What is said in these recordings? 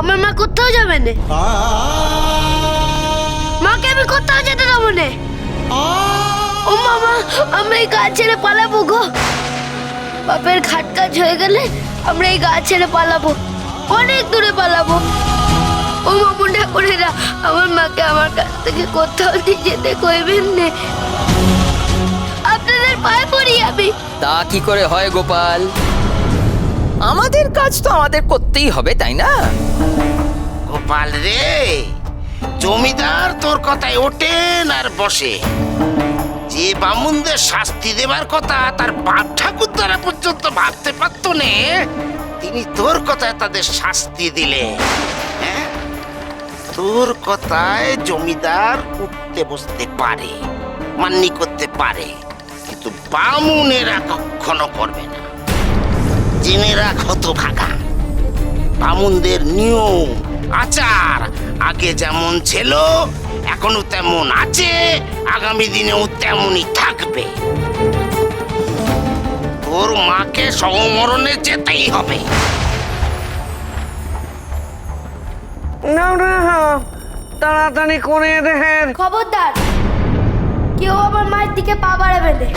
আমার মা কোথাও যাবে না। মাকে আমি কোথাও যেতে দেবো না। ও মামা, আমরা এই গাছ ছেড়ে পালাবো গো। বাপের খাট কাজ হয়ে গেলে আমরা এই গাছ ছেড়ে পালাবো। অনেক দূরে পালাবো। ও মামুন্ডা করে না আমার মাকে আমার কাছ থেকে কোথাও নিয়ে যেতে কইবেন না। আপনাদের পায়ে পড়ি আমি। তা কি করে হয় গোপাল? আমাদের কাজ তো আমাদের করতেই হবে, তাই না? গোপাল রে, জমিদার তোর কথায় ওঠেন আর বসে। যে বামুনদের শাস্তি দেবার কথা তার বাপ ঠাকুর দ্বারা পর্যন্ত ভাবতে পারত নে, তিনি তোর কথায় তাদের শাস্তি দিলে হ্যাঁ? তোর কথায় জমিদার উঠতে বসতে পারে, মান্নি করতে পারে, কিন্তু বামুনেরা কখনো করবে না। জেনে রাখ হতো খাগা বামুনদের নিয়ম আচার আগে যেমন ছিল এখনও তেমন আছে আগামী দিনেও তেমনই থাকবে। তোর মাকে সমমরণে যেতেই হবে। না না তাড়াতাড়ি করে দেখেন খবরদার কেউ আমার মায়ের দিকে পা বাড়াবে না।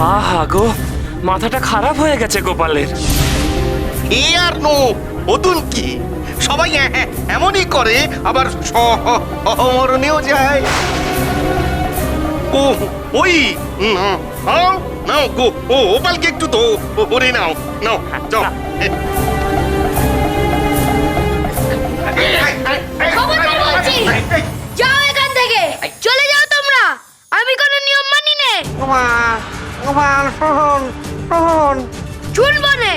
আহা গো মাথাটা খারাপ হয়ে গেছে গোপালের। এ আর নো নতুন কি? সবাই এ- এ- এমনই করে আবার সহমরণেও যায়। ও ওই না, নাও নাও গো ও ওপালকে একটু তো ওরে নাও নাও যাও যাও এখান থেকে চলে যাও তোমরা। আমি কোনো নিয়ম মানি নে। গোপাল শোন শোন। শুনব নে।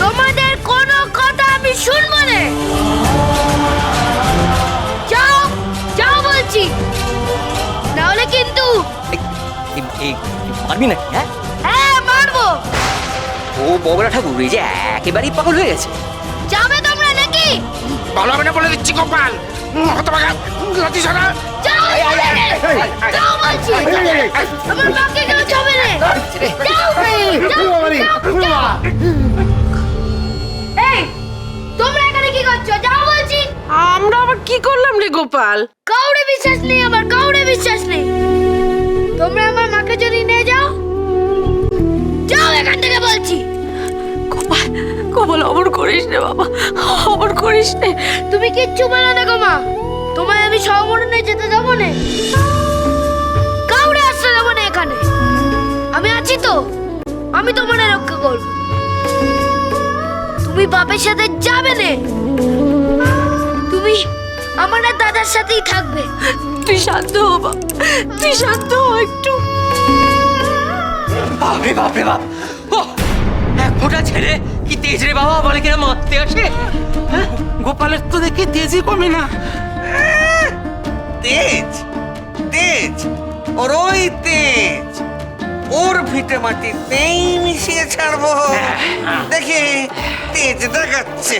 তোমাদের কোনো কথা আমি শুনব নে। যাও যাও বলছি। নাহলে কিন্তু মারবি নাকি হ্যাঁ? হ্যাঁ মারবো। ও বগরা ঠাকুর এই যে একেবারেই পাগল হয়ে গেছে। যাবে তোমরা নাকি? ভালো হবে না বলে দিচ্ছি গোপাল। হতভাগা। লাঠি না। এই তোমরা এখানে কি করছ? যাও বলছি। আমরা আবার কি করলাম রে গোপাল? কাউরে বিশ্বাস নেই আমার কাউরে বিশ্বাস নেই। তোমরা আমার মাকে যদি নিয়ে যাও যাও এখান থেকে বলছি। গোপাল গোপাল অমর করিস রে বাবা অমর করিস রে তুমি কিচ্ছু বলো না গো মা। তোমায় আমি সহমরণে যেতে যাব না। কাউরে আসতে যাব না এখানে। আমি আছি তো। আমি তোমার রক্ষা করব। তুমি বাপের সাথে যাবে না। তুমি আমার আর দাদার সাথেই থাকবে। তুই শান্ত হ বাপ তুই শান্ত হ একটু। বাপরে বাপরে বাপ। ও এক ফোঁটা ছেলে। কি তেজ রে বাবা বলে কিনা মারতে আসে? হ্যাঁ? গোপালের তো দেখি তেজই কমে না। তেজ তেজ ওর ওই তেজ। ওর ভিটে মাটিতেই মিশিয়ে ছাড়বো। দেখি তেজ দেখাচ্ছে।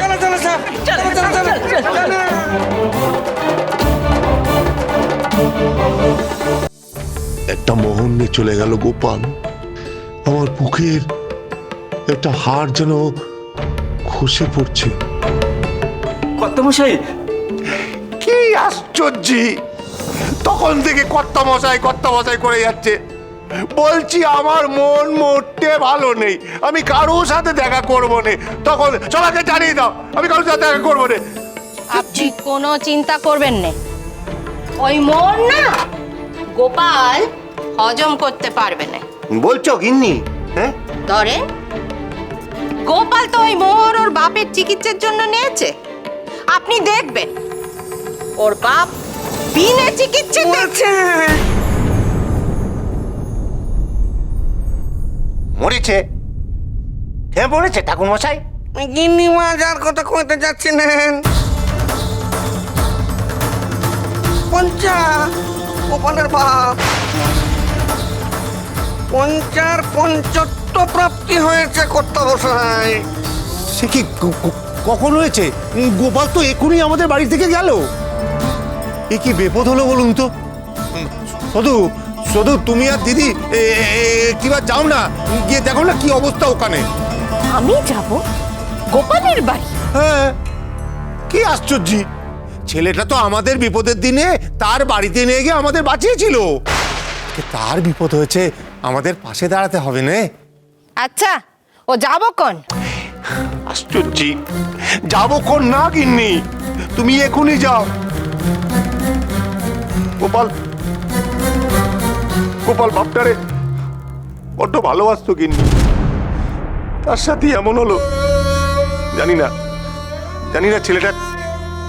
চলো চলো সব চলো চলো চলো চলো একটা মোহন নিয়ে চলে গেল গোপাল। আমার বুকের একটা হাড় যেন খসে পড়ছে। কত মশাই আশ্চর্য তখন থেকে কর্তা মশাই কর্তা মশাই করে যাচ্ছে। বলছি আমার মন মোটে ভালো নেই। আমি কারোর সাথে দেখা করব না। তখন সবাইকে জানিয়ে দাও আমি কারোর সাথে দেখা করব না। আপনি কোনো চিন্তা করবেন না। ওই মন না গোপাল হজম করতে পারবে না। বলছো গিন্নি? হ্যাঁ? ধরেন গোপাল তো ওই মোহর ওর বাপের চিকিৎসার জন্য নিয়েছে। আপনি দেখবেন। ওর বাপ বিনা চিকিৎসা মরেছে। কে মরেছে। ঠাকুর মশাই গিন্নি মা যার কথা কইতে যাচ্ছিলেন। পঞ্চা গোপালের বাপ। পঞ্চার পঞ্চত্ব প্রাপ্তি হয়েছে কর্তা বসাই সে কি কখন হয়েছে? গোপাল তো এখনই আমাদের বাড়ি থেকে গেল। এ কি বিপদ হলো বলুন তো? শুধু শুধু তুমি আর দিদি এ, এ, এ, যাও না গিয়ে দেখো না কি অবস্থা ওখানে। আমি যাব? গোপালের বাড়ি? হ্যাঁ কি আশ্চর্য। ছেলেটা তো আমাদের বিপদের দিনে তার বাড়িতে নিয়ে গিয়ে আমাদের বাঁচিয়েছিল। তার বিপদ হয়েছে আমাদের পাশে দাঁড়াতে হবে না। আচ্ছা ও যাব কোন? আশ্চর্য। যাব কোন না কিন্নি তুমি এখনই যাও। গোপাল। গোপাল, বাপটারে বড্ড ভালোবাসতো কিন্নি তার সাথে এমন হলো। জানি না জানি না ছেলেটা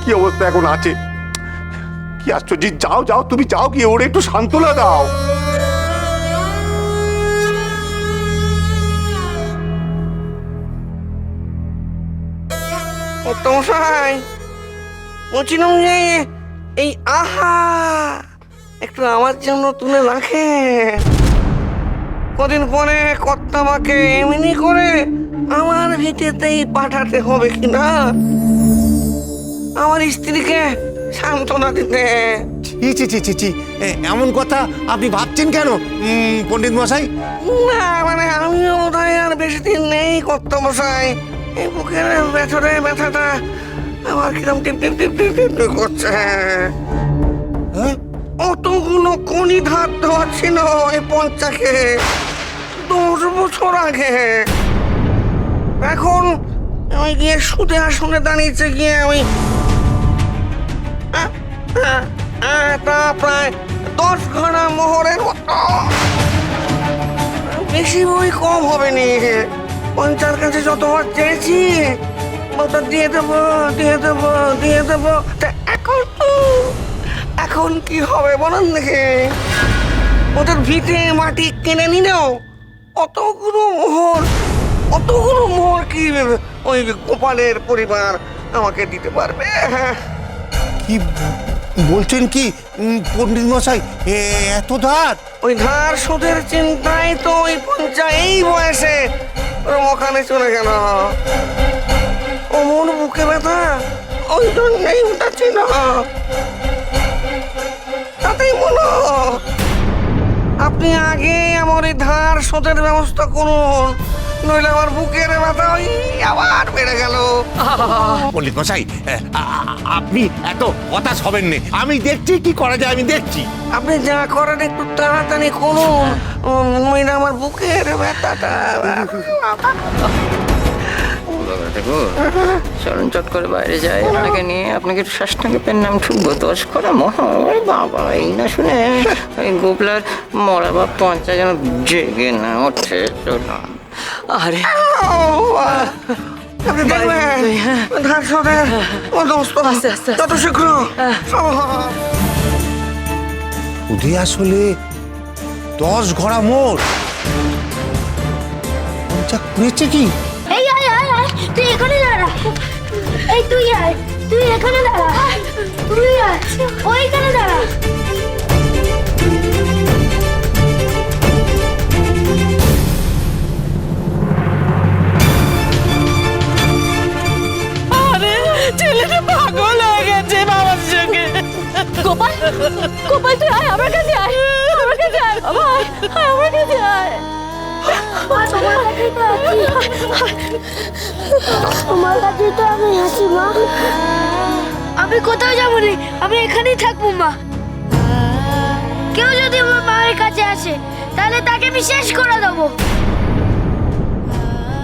কি অবস্থা এখন আছে। কি আশ্চর্য, যাও যাও, তুমি যাও কি ওরে একটু সান্ত্বনা দাও। তোমাশাই বলছিলাম যে এই আহা! একটু আমার জন্য তুলে রাখেন। কদিন পরে কর্তামাকে এমনি করে আমার ভিটেতেই পাঠাতে হবে কি না আমার স্ত্রীকে সান্ত্বনা দিতে। ছি ছি ছি ছি ছি। এমন কথা আপনি ভাবছেন কেন পণ্ডিত মশাই? না মানে আমিও বোধহয় আর বেশি দিন নেই কর্তামশাই। এই বুকের ভেতরে ব্যথাটা আমার কিরম টিপ টিপ টিপ টিপ টিপ টিপ করছে। হ্যাঁ? অতগুলো কোনি ধার দেওয়া ছিল এই পঞ্চাকে দশ বছর আগে। এখন আমি গিয়ে সুদে আসনে দাঁড়িয়েছে গিয়ে আহ, তা প্রায় দশ ঘণ্টা মোহরের মতো। বেশি বই কম হবে নি। পঞ্চার কাছে যতবার চেয়েছি বলতো দিয়ে দেবো দিয়ে দেবো দিয়ে দেবো। তা এখন এখন কি হবে বলুন দেখে। ওদের ভিটে মাটি কিনে নিলেও অতগুলো মোহর অতগুলো মোহর কি ওই গোপালের পরিবার আমাকে দিতে পারবে? কি বলছেন কি পণ্ডিত মশাই? এ, এত ধার? ওই ধার সুদের চিন্তায় তো ওই পঞ্চা এই বয়সে ওখানে চলে গেল। অমন বুকে ব্যথা। ওই জন্যই উঠাচ্ছি না। তাতেই বলো আপনি আগে আমার এই ধার সুদের ব্যবস্থা করুন নইলে আমার বুকের ব্যথা ওই আবার বেড়ে গেল। পণ্ডিত মশাই আপনি এত হতাশ হবেন না। আমি দেখছি কি করা যায় আমি দেখছি। আপনি যা করেন একটু তাড়াতাড়ি করুন। নইলে আমার বুকের ব্যথাটা চলুন চট করে বাইরে যাই। আপনাকে নিয়ে আপনাকে একটু শ্বাসটাকে পেন নাম ঠুকবো। দোষ করে মহা। বাবা এই না শুনে ওই গোপলার মরা বা পঞ্চা যেন জেগে না ওঠে চলুন আরে শীঘ্র সম্ভব সুদে আসলে দশ ঘোড়া মোড় পঞ্চাক করেছে কি? তুই এখানে দাঁড়া। এই তুই আয় তুই এখানে দাঁড়া। তুই আয় ওইখানে দাঁড়া। তোমার কাছেই তো আমি আছি মা। আমি কোথাও যাব না আমি এখানেই থাকব, মা। কেউ যদি আমার মায়ের কাছে আসে, তাহলে তাকে শেষ করে দেবো।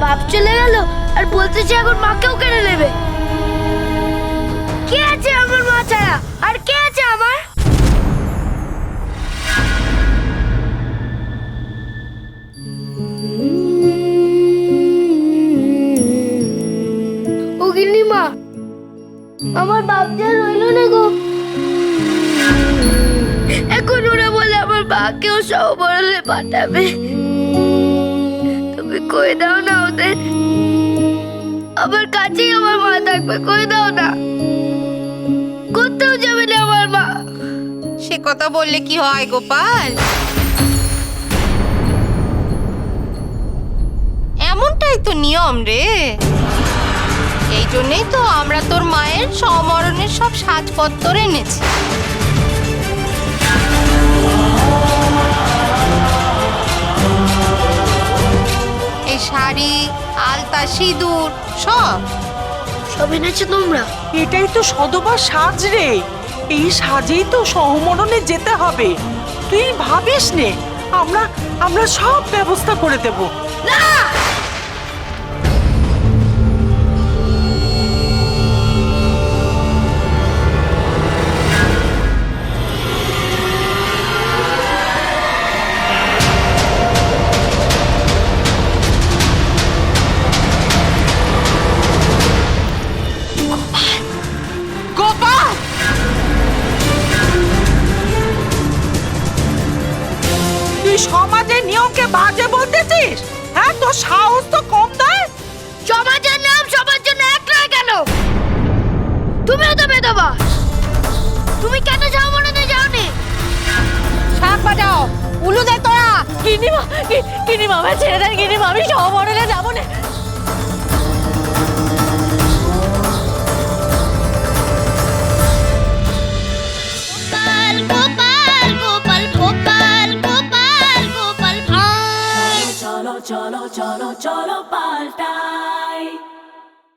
বাপ চলে গেল আর বলতেছে এখন মাকেও কেড়ে নেবে। কে আছে আমার মা ছাড়া? আর কে আছে আমার? আমার বাপ যে রইল না গো। এখন ওরা বলে আমার বাকেও সবরলে পাঠাবে। তুমি কই দাও না ওদের? আমার কাছেই আমার মা থাকবে, কই দাও না। কোথাও যাবে না আমার মা। সে কথা বললে কি হয়, গোপাল? এমনটাই তো নিয়ম রে। সেই জন্যেই তো আমরা তোর মায়ের সমরণের সব সাজপত্র এনেছি। এই শাড়ি আলতা সিঁদুর সব। সব এনেছো তোমরা? এটাই তো সদবা সাজ রে। এই সাজেই তো সহমরণে যেতে হবে। তুই ভাবিস নে আমরা আমরা সব ব্যবস্থা করে দেব। না নিয়মকে বাজে বলতেছিস? হ্যাঁ তোর সাহস তো কম দেয় সমাজের নাম সবার জন্য এক নয় কেন? তুমিও তো বেদবা। তুমি কেন যাও মনে যাওনি? শাক বাজাও। উলু দে তোরা কিনিমা কিনিমা আমার ছেড়ে দেন কিনিমা আমি সহমরণে যাব না। গোপাল ভাঁড় cholo,